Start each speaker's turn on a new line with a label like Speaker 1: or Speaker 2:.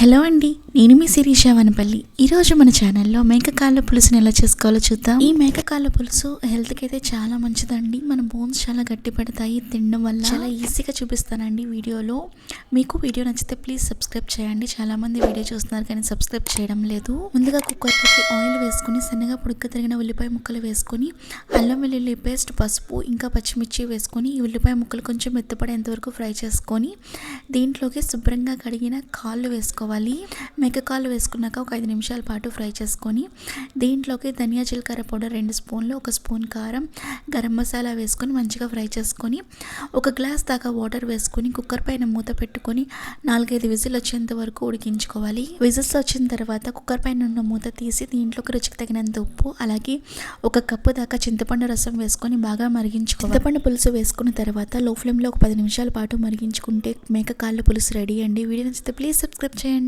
Speaker 1: Hello అండి నేను మీ శిరీష వనపల్లి. ఈరోజు మన ఛానల్లో మేకకాళ్ళ పులుసుని ఎలా చేసుకోవాలో చూద్దాం. ఈ మేకకాళ్ళ పులుసు హెల్త్కి అయితే చాలా మంచిదండి. మన బోన్స్ చాలా గట్టి పడతాయి తినడం వల్ల. చాలా ఈజీగా చూపిస్తానండి వీడియోలో. మీకు వీడియో నచ్చితే ప్లీజ్ సబ్స్క్రైబ్ చేయండి. చాలామంది వీడియో చూస్తున్నారు కానీ సబ్స్క్రైబ్ చేయడం లేదు. ముందుగా కుక్కర్లోకి ఆయిల్ వేసుకొని సన్నగా పుడక తరిగిన ఉల్లిపాయ ముక్కలు వేసుకొని అల్లం వెల్లుల్లి పేస్ట్ పసుపు ఇంకా పచ్చిమిర్చి వేసుకొని ఈ ఉల్లిపాయ ముక్కలు కొంచెం మెత్తపడేంత వరకు ఫ్రై చేసుకొని దీంట్లోకి శుభ్రంగా కడిగిన కాళ్ళు వేసుకోవాలి. మేక కాళ్ళు వేసుకున్నాక ఒక ఐదు నిమిషాల పాటు ఫ్రై చేసుకొని దీంట్లోకి ధనియా జీలకర్ర పౌడర్ రెండు స్పూన్లు ఒక స్పూన్ కారం గరం మసాలా వేసుకొని మంచిగా ఫ్రై చేసుకొని ఒక గ్లాస్ దాకా వాటర్ వేసుకొని కుక్కర్ పైన మూత పెట్టుకొని నాలుగైదు విజిల్ వచ్చేంత వరకు ఉడికించుకోవాలి. విజిల్స్ వచ్చిన తర్వాత కుక్కర్ పైన ఉన్న మూత తీసి దీంట్లోకి రుచికి తగినంత ఉప్పు అలాగే ఒక కప్పు దాకా చింతపండు రసం వేసుకొని బాగా మరిగించుకోవాలి. చింతపండు పులుసు వేసుకున్న తర్వాత లో ఫ్లేమ్లో ఒక పది నిమిషాల పాటు మరిగించుకుంటే మేక కాళ్ళు పులుసు రెడీ అండి. వీడియో నచ్చితే ప్లీజ్ సబ్స్క్రైబ్ చేయండి.